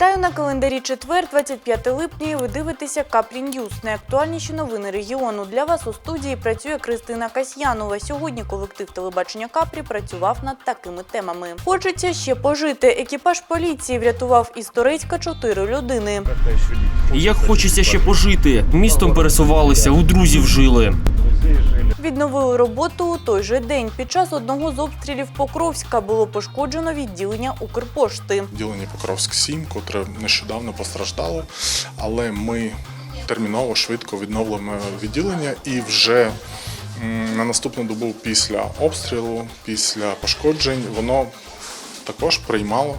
Вітаю на календарі четвер, 25 липня. і Ви дивитеся Каплі Ньюз. Найактуальніші новини регіону. Для вас у студії працює Кристина Касьянова. Сьогодні колектив телебачення Капрі працював над такими темами. Хочеться ще пожити. Екіпаж поліції врятував із Торецька чотири людини. Як хочеться ще пожити. Містом пересувалися, у друзів жили. Відновили роботу у той же день. Під час одного з обстрілів Покровська було пошкоджено відділення Укрпошти. відділення Покровськ 7, котре нещодавно постраждало, але ми терміново швидко відновлюємо відділення і вже на наступну добу після обстрілу, після пошкоджень, воно також приймало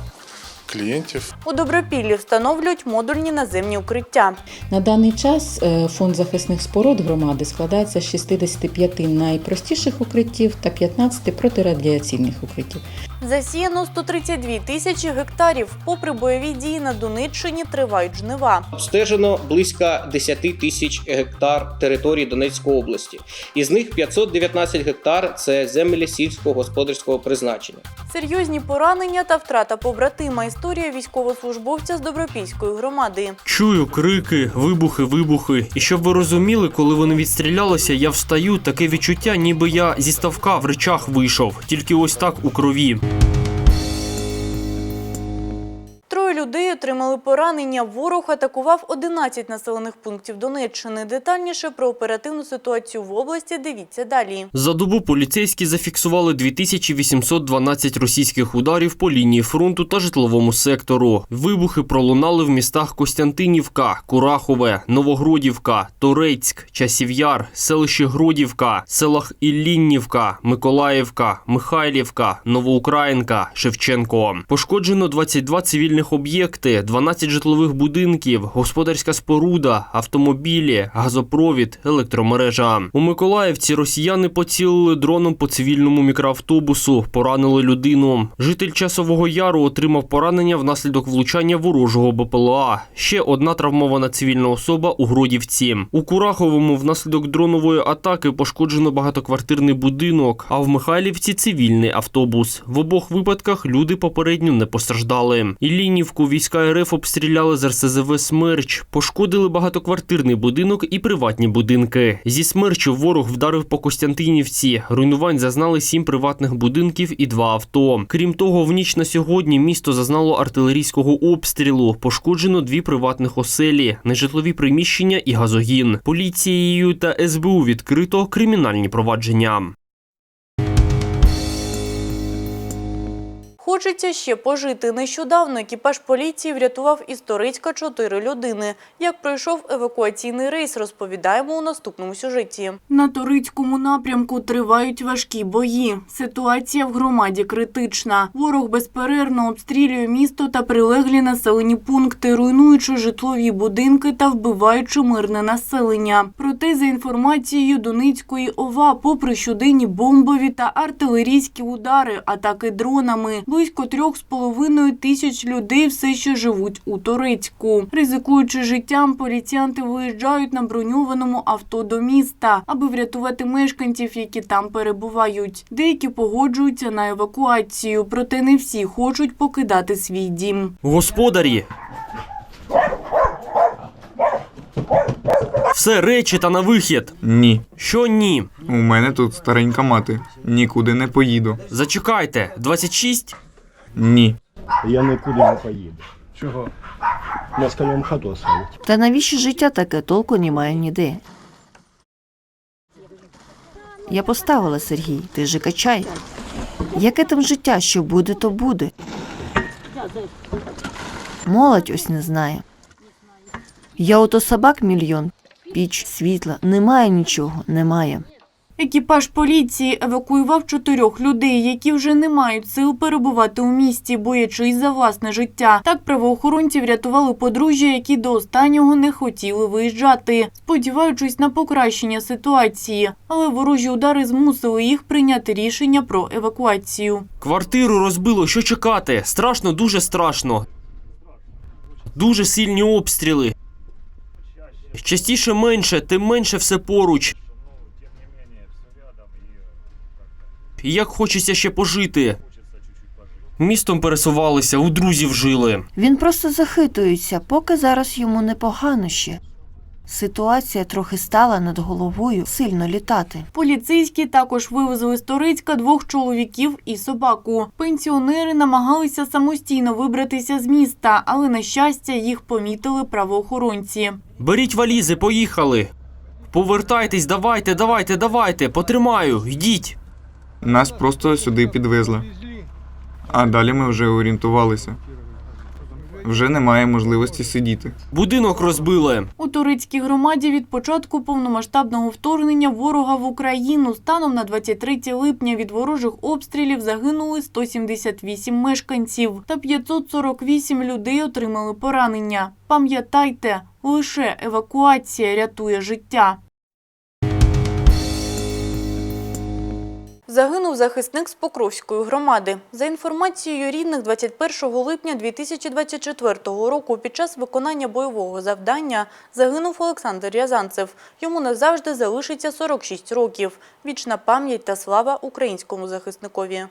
клієнтів. У Добропіллі встановлюють модульні наземні укриття. На даний час е, фонд захисних споруд громади складається з 65 найпростіших укриттів та 15 протирадіаційних укриттів. Засіяно 132 тисячі гектарів. Попри бойові дії на Донеччині тривають жнива. Обстежено близько 10 тисяч гектар території Донецької області. Із них 519 гектар це землі сільськогосподарського призначення. Серйозні поранення та втрата побратима. Історія військовослужбовця з Добропільської громади. Чую крики, вибухи, вибухи. І щоб ви розуміли, коли вони відстрілялися, я встаю, таке відчуття, ніби я зі ставка в речах вийшов, тільки ось так у крові. thank you Троє людей отримали поранення. Ворог атакував 11 населених пунктів Донеччини. Детальніше про оперативну ситуацію в області дивіться далі. За добу поліцейські зафіксували 2812 російських ударів по лінії фронту та житловому сектору. Вибухи пролунали в містах Костянтинівка, Курахове, Новогродівка, Торецьк, Часів'яр, селище Гродівка, селах Ілліннівка, Миколаївка, Михайлівка, Новоукраїнка, Шевченко. Пошкоджено 22 цивільних об'єкти, 12 житлових будинків, господарська споруда, автомобілі, газопровід, електромережа. У Миколаївці росіяни поцілили дроном по цивільному мікроавтобусу, поранили людину. Житель часового яру отримав поранення внаслідок влучання ворожого БПЛА. Ще одна травмована цивільна особа у Гродівці. У Кураховому внаслідок дронової атаки пошкоджено багатоквартирний будинок, а в Михайлівці цивільний автобус. В обох випадках люди попередньо не постраждали. Іллінівку війська РФ обстріляли з РСЗВ «Смерч», пошкодили багатоквартирний будинок і приватні будинки. Зі «Смерчу» ворог вдарив по Костянтинівці. Руйнувань зазнали сім приватних будинків і два авто. Крім того, в ніч на сьогодні місто зазнало артилерійського обстрілу. Пошкоджено дві приватних оселі, нежитлові приміщення і газогін. Поліцією та СБУ відкрито кримінальні провадження. Хочеться ще пожити. Нещодавно екіпаж поліції врятував із Торицька чотири людини. Як пройшов евакуаційний рейс, розповідаємо у наступному сюжеті. На Торицькому напрямку тривають важкі бої. Ситуація в громаді критична. Ворог безперервно обстрілює місто та прилеглі населені пункти, руйнуючи житлові будинки та вбиваючи мирне населення. Проте, за інформацією Доницької ОВА, попри щоденні бомбові та артилерійські удари, атаки дронами, близько трьох з половиною тисяч людей все ще живуть у Торецьку. Ризикуючи життям, поліціянти виїжджають на броньованому авто до міста, аби врятувати мешканців, які там перебувають. Деякі погоджуються на евакуацію, проте не всі хочуть покидати свій дім. Господарі. Все речі та на вихід. Ні. Що ні? У мене тут старенька мати. Нікуди не поїду. Зачекайте, 26? Ні. Я нікуди не поїду. Чого? Москалям хату оставить. Та навіщо життя таке толку немає ніде. Я поставила Сергій, ти же качай. Яке там життя, що буде, то буде. Молодь ось не знає. Я ото собак мільйон, піч, світла, немає нічого, немає. Екіпаж поліції евакуював чотирьох людей, які вже не мають сил перебувати у місті, боячись за власне життя. Так правоохоронці врятували подружжя, які до останнього не хотіли виїжджати, сподіваючись на покращення ситуації. Але ворожі удари змусили їх прийняти рішення про евакуацію. Квартиру розбило, що чекати? Страшно, дуже страшно. Дуже сильні обстріли. Частіше менше, тим менше все поруч. І як хочеться ще пожити. Містом пересувалися, у друзів жили. Він просто захитується, поки зараз йому непогано ще. Ситуація трохи стала над головою сильно літати. Поліцейські також вивезли з Торицька двох чоловіків і собаку. Пенсіонери намагалися самостійно вибратися з міста, але на щастя їх помітили правоохоронці. Беріть валізи, поїхали. Повертайтесь, давайте, давайте, давайте, потримаю, йдіть. Нас просто сюди підвезли. А далі ми вже орієнтувалися. Вже немає можливості сидіти. Будинок розбили. У Турицькій громаді від початку повномасштабного вторгнення ворога в Україну станом на 23 липня від ворожих обстрілів загинули 178 мешканців та 548 людей отримали поранення. Пам'ятайте, лише евакуація рятує життя. Загинув захисник з Покровської громади. За інформацією рідних, 21 липня 2024 року під час виконання бойового завдання загинув Олександр Рязанцев. Йому назавжди залишиться 46 років. Вічна пам'ять та слава українському захисникові.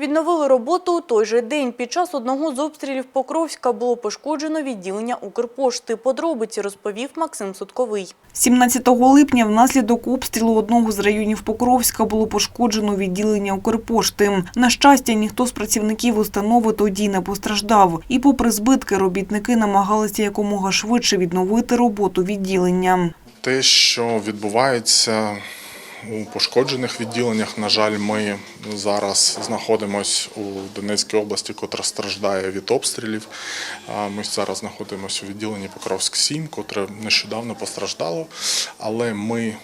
Відновили роботу у той же день. Під час одного з обстрілів Покровська було пошкоджено відділення Укрпошти. Подробиці розповів Максим Сутковий. 17 липня внаслідок обстрілу одного з районів Покровська було пошкоджено відділення Укрпошти. На щастя, ніхто з працівників установи тоді не постраждав. І попри збитки, робітники намагалися якомога швидше відновити роботу відділення. Те, що відбувається у пошкоджених відділеннях, на жаль, ми зараз знаходимося у Донецькій області, котра страждає від обстрілів. Ми зараз знаходимося у відділенні Покровськ 7, котре нещодавно постраждало, але ми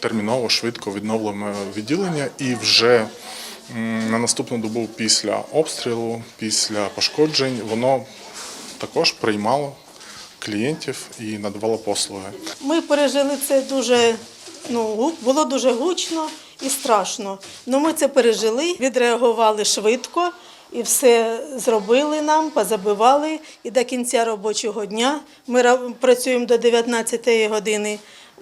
терміново швидко відновлюємо відділення і вже на наступну добу після обстрілу, після пошкоджень, воно також приймало клієнтів і надавало послуги. Ми пережили це дуже, ну, було дуже гучно і страшно. Ну ми це пережили, відреагували швидко і все зробили нам, позабивали. І до кінця робочого дня ми працюємо до 19 години.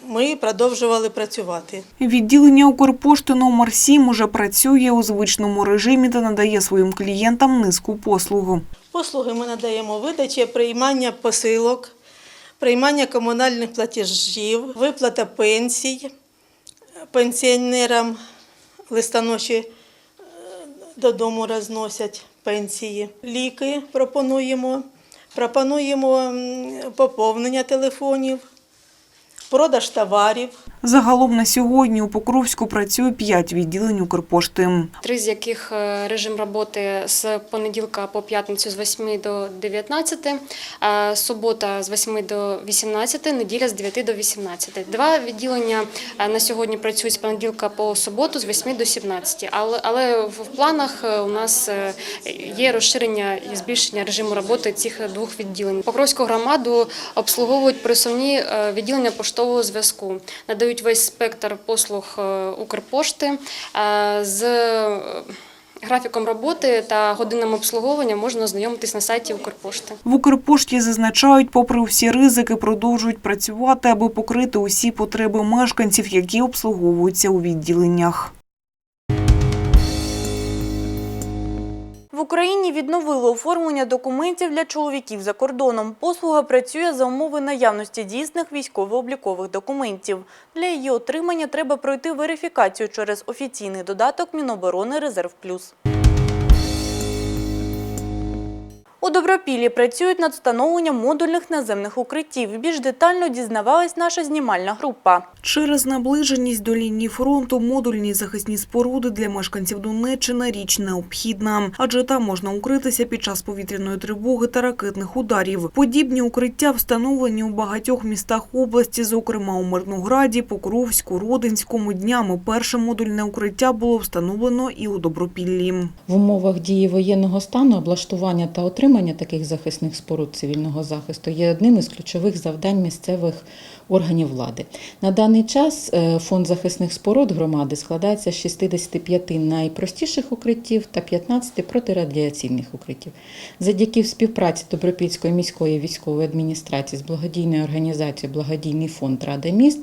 Ми продовжували працювати. Відділення Укрпошти номер 7 уже працює у звичному режимі та надає своїм клієнтам низку послуг. Послуги ми надаємо видачі, приймання посилок, приймання комунальних платежів, виплата пенсій пенсіонерам листоноші е, додому розносять пенсії. Ліки пропонуємо, пропонуємо поповнення телефонів, продаж товарів. Загалом на сьогодні у Покровську працює 5 відділень Укрпошти. три з яких е, режим роботи з понеділка по п'ятницю з 8 до 19, е, субота з 8 до 18, неділя з 9 до 18. Два відділення е, на сьогодні працюють з понеділка по суботу з 8 до 17, але, але в планах е, у нас є розширення і збільшення режиму роботи цих двох відділень. Покровську громаду обслуговують пересувні е, відділення поштового зв'язку, надають весь спектр послуг е, Укрпошти е, з е, графіком роботи та годинами обслуговування можна ознайомитись на сайті Укрпошти. В Укрпошті зазначають, попри всі ризики, продовжують працювати, аби покрити усі потреби мешканців, які обслуговуються у відділеннях. В Україні відновили оформлення документів для чоловіків за кордоном. Послуга працює за умови наявності дійсних військово-облікових документів. Для її отримання треба пройти верифікацію через офіційний додаток Міноборони Резерв Плюс. У Добропіллі працюють над встановленням модульних наземних укриттів. Більш детально дізнавалась наша знімальна група. Через наближеність до лінії фронту модульні захисні споруди для мешканців Донеччини річ необхідна, адже там можна укритися під час повітряної тривоги та ракетних ударів. Подібні укриття встановлені у багатьох містах області, зокрема у Мирнограді, Покровську, Родинському. Днями перше модульне укриття було встановлено і у Добропіллі. В умовах дії воєнного стану облаштування та отримання Утримання таких захисних споруд цивільного захисту є одним із ключових завдань місцевих органів влади. На даний час е, фонд захисних споруд громади складається з 65 найпростіших укриттів та 15 протирадіаційних укриттів. Завдяки співпраці Добропільської міської військової адміністрації з благодійною організацією Благодійний фонд Рада міст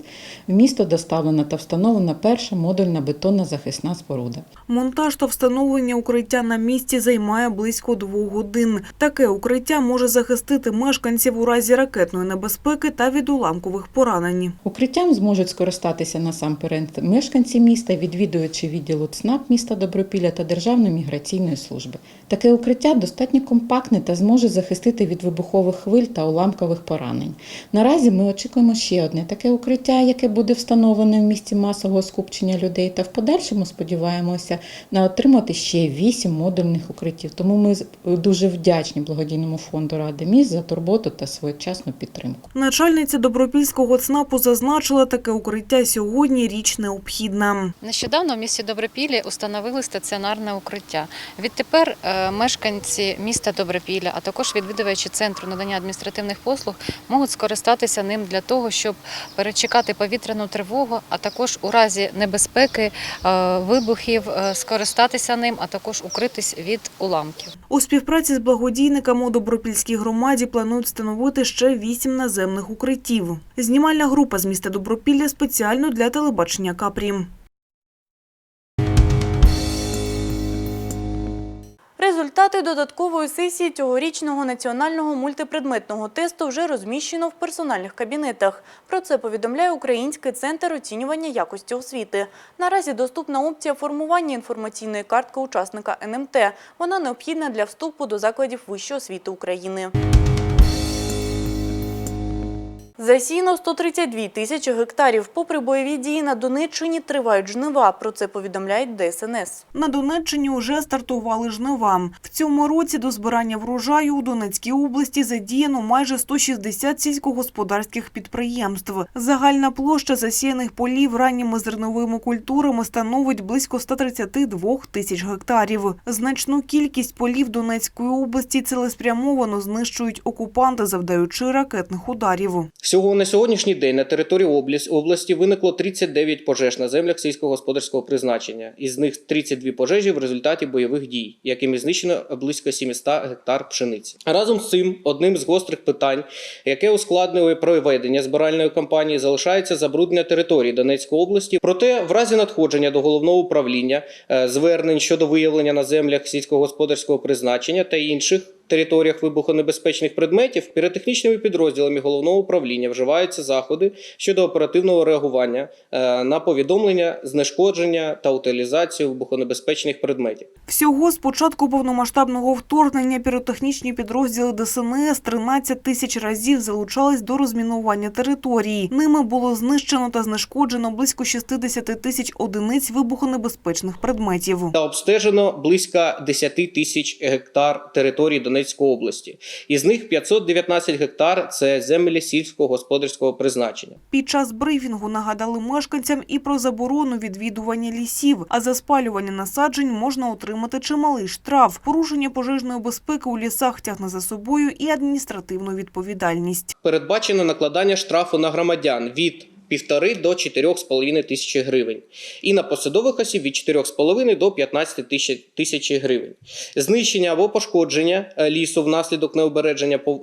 в місто доставлена та встановлена перша модульна бетонна захисна споруда. Монтаж та встановлення укриття на місці займає близько двох годин. Таке укриття може захистити мешканців у разі ракетної небезпеки та від уламкових поранень. Укриттям зможуть скористатися насамперед мешканці міста, відвідувачі відділу ЦНАП міста Добропілля та Державної міграційної служби. Таке укриття достатньо компактне та зможе захистити від вибухових хвиль та уламкових поранень. Наразі ми очікуємо ще одне таке укриття, яке буде встановлене в місті масового скупчення людей. Та в подальшому сподіваємося на отримати ще вісім модульних укриттів. Тому ми дуже вдячні благодійному фонду Ради міст за турботу та своєчасну підтримку. Начальниця Добропільського ЦНАПу зазначила, таке укриття сьогодні річ необхідна. Нещодавно в місті Добропілля установили стаціонарне укриття. Відтепер е, мешканці міста Добропілля, а також відвідувачі центру надання адміністративних послуг можуть скористатися ним для того, щоб перечекати повітряну тривогу, а також у разі небезпеки е, вибухів е, скористатися ним, а також укритись від уламків. У співпраці з благодійниками у Добропільській громаді планують встановити ще вісім наземних укриттів. Знімальна група з міста Добропілля спеціально для телебачення Капрі. Результати додаткової сесії цьогорічного національного мультипредметного тесту вже розміщено в персональних кабінетах. Про це повідомляє Український центр оцінювання якості освіти. Наразі доступна опція формування інформаційної картки учасника НМТ. Вона необхідна для вступу до закладів вищої освіти України. Засіяно 132 тисячі гектарів. Попри бойові дії на Донеччині тривають жнива. Про це повідомляють ДСНС. На Донеччині вже стартували жнива. В цьому році до збирання врожаю у Донецькій області задіяно майже 160 сільськогосподарських підприємств. Загальна площа засіяних полів ранніми зерновими культурами становить близько 132 тисяч гектарів. Значну кількість полів Донецької області цілеспрямовано знищують окупанти, завдаючи ракетних ударів. Всього на сьогоднішній день на території області, виникло 39 пожеж на землях сільськогосподарського призначення. Із них 32 пожежі в результаті бойових дій, якими знищено близько 700 гектар пшениці. Разом з цим, одним з гострих питань, яке ускладнює проведення збиральної кампанії, залишається забруднення території Донецької області. Проте, в разі надходження до головного управління е, звернень щодо виявлення на землях сільськогосподарського призначення та інших територіях вибухонебезпечних предметів піротехнічними підрозділами головного управління вживаються заходи щодо оперативного реагування е, на повідомлення, знешкодження та утилізацію вибухонебезпечних предметів. Всього з початку повномасштабного вторгнення піротехнічні підрозділи ДСНС 13 тисяч разів залучались до розмінування території. Ними було знищено та знешкоджено близько 60 тисяч одиниць вибухонебезпечних предметів. Та обстежено близько 10 тисяч гектар території Донецької області. Із них 519 гектар це землі сільськогосподарського призначення. Під час брифінгу нагадали мешканцям і про заборону відвідування лісів, а за спалювання насаджень можна отримати чималий штраф. Порушення пожежної безпеки у лісах тягне за собою і адміністративну відповідальність. Передбачено накладання штрафу на громадян від півтори до 4,5 тисячі гривень. І на посадових осіб від 4,5 до 15 тисяч- гривень. Знищення або пошкодження е, лісу внаслідок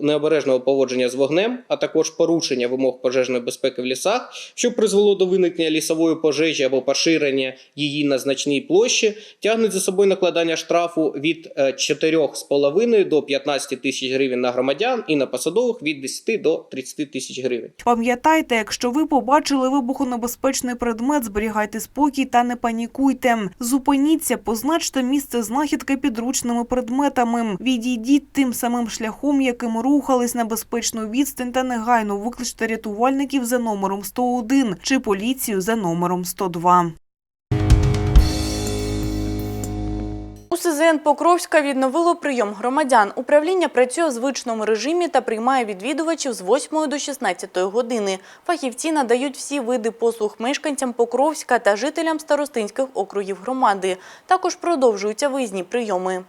необережного поводження з вогнем, а також порушення вимог пожежної безпеки в лісах, що призвело до виникнення лісової пожежі або поширення її на значній площі, тягнуть за собою накладання штрафу від е, 4,5 до 15 тисяч гривень на громадян і на посадових від 10 до 30 тисяч гривень. Пам'ятайте, якщо ви побачили вибухонебезпечний предмет, зберігайте спокій та не панікуйте. Зупиніться, позначте місце знахідки підручними предметами. Відійдіть тим самим шляхом, яким рухались на безпечну відстань та негайно викличте рятувальників за номером 101 чи поліцію за номером 102. У СЗН Покровська відновило прийом громадян. Управління працює в звичному режимі та приймає відвідувачів з 8 до 16 години. Фахівці надають всі види послуг мешканцям Покровська та жителям старостинських округів громади. Також продовжуються виїзні прийоми.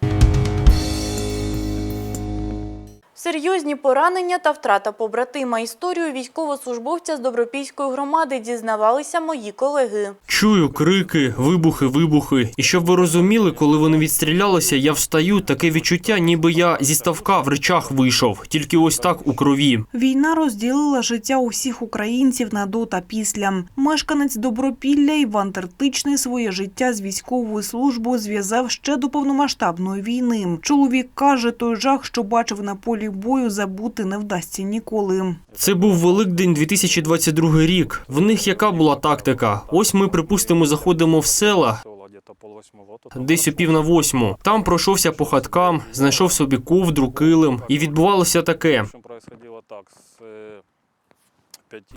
Серйозні поранення та втрата побратима. Історію військовослужбовця з Добропільської громади дізнавалися мої колеги. Чую крики, вибухи, вибухи. І щоб ви розуміли, коли вони відстрілялися, я встаю, таке відчуття, ніби я зі ставка в речах вийшов, тільки ось так у крові. Війна розділила життя усіх українців на до та після. Мешканець Добропілля Іван Тертичний своє життя з військовою службою зв'язав ще до повномасштабної війни. Чоловік каже, той жах, що бачив на полі бою, забути не вдасться ніколи. Це був Великдень 2022 рік. В них яка була тактика? Ось ми, припустимо, заходимо в села. Десь о пів на восьму. Там пройшовся по хаткам, знайшов собі ковдру, килим, і відбувалося таке.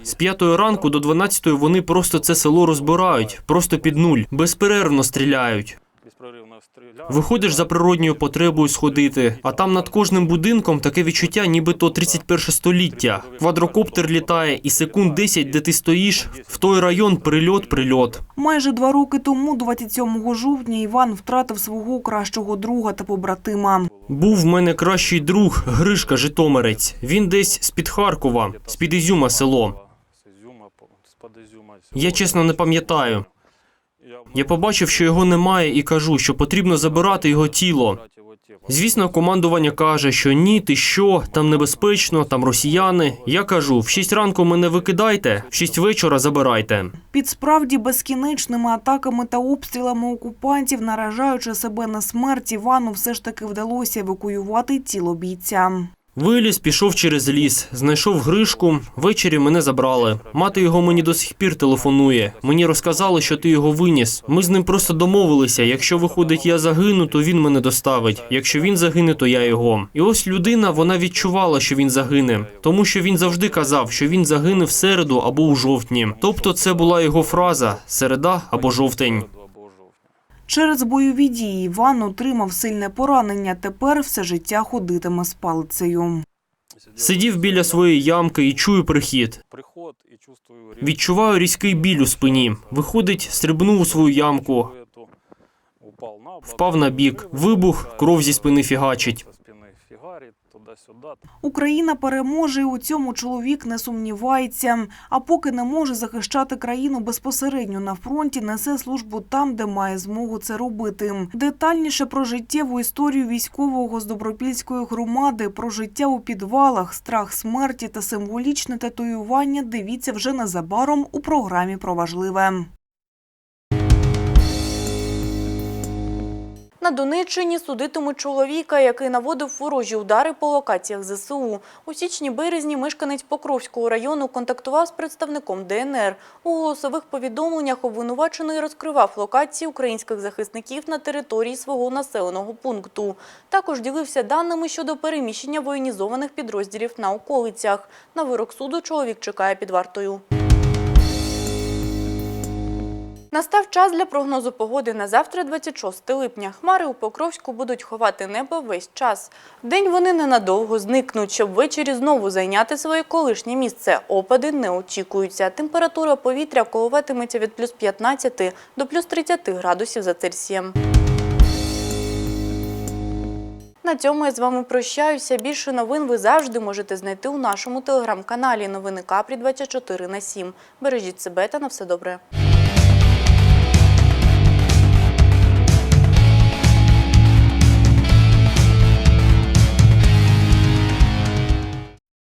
З п'ятої ранку до дванадцятої вони просто це село розбирають, просто під нуль, безперервно стріляють. Виходиш за природньою потребою сходити, а там над кожним будинком таке відчуття, ніби то 31 століття. Квадрокоптер літає, і секунд 10, де ти стоїш, в той район прильот, прильот. Майже два роки тому, 27 жовтня, Іван втратив свого кращого друга та побратима. Був в мене кращий друг Гришка Житомирець. Він десь з-під Харкова, з-під Ізюма село. Я чесно не пам'ятаю. Я побачив, що його немає, і кажу, що потрібно забирати його тіло. Звісно, командування каже, що ні, ти що, там небезпечно, там росіяни. Я кажу, в 6 ранку мене викидайте, в 6 вечора забирайте. Під справді безкінечними атаками та обстрілами окупантів, наражаючи себе на смерть, Івану все ж таки вдалося евакуювати тіло бійця. Виліз, пішов через ліс, знайшов гришку. Ввечері мене забрали. Мати його мені до сих пір телефонує. Мені розказали, що ти його виніс. Ми з ним просто домовилися. Якщо виходить, я загину, то він мене доставить. Якщо він загине, то я його. І ось людина, вона відчувала, що він загине, тому що він завжди казав, що він загине в середу або у жовтні. Тобто, це була його фраза середа або жовтень. Через бойові дії Іван отримав сильне поранення. Тепер все життя ходитиме з палицею. Сидів біля своєї ямки і чую прихід. Відчуваю різкий біль у спині. Виходить, стрибнув у свою ямку. Впав на бік. Вибух, кров зі спини фігачить. Україна переможе, у цьому чоловік не сумнівається. А поки не може захищати країну безпосередньо на фронті, несе службу там, де має змогу це робити. Детальніше про життєву історію військового з Добропільської громади, про життя у підвалах, страх смерті та символічне татуювання. Дивіться вже незабаром у програмі про важливе. На Донеччині судитимуть чоловіка, який наводив ворожі удари по локаціях ЗСУ. У січні-березні мешканець Покровського району контактував з представником ДНР. У голосових повідомленнях обвинувачений розкривав локації українських захисників на території свого населеного пункту. Також ділився даними щодо переміщення воєнізованих підрозділів на околицях. На вирок суду чоловік чекає під вартою. Настав час для прогнозу погоди на завтра, 26 липня. Хмари у Покровську будуть ховати небо весь час. Вдень вони ненадовго зникнуть, щоб ввечері знову зайняти своє колишнє місце. Опади не очікуються. Температура повітря коливатиметься від плюс 15 до плюс 30 градусів за Цельсієм. На цьому я з вами прощаюся. Більше новин ви завжди можете знайти у нашому телеграм-каналі Новини Капрі 24 на 7. Бережіть себе та на все добре.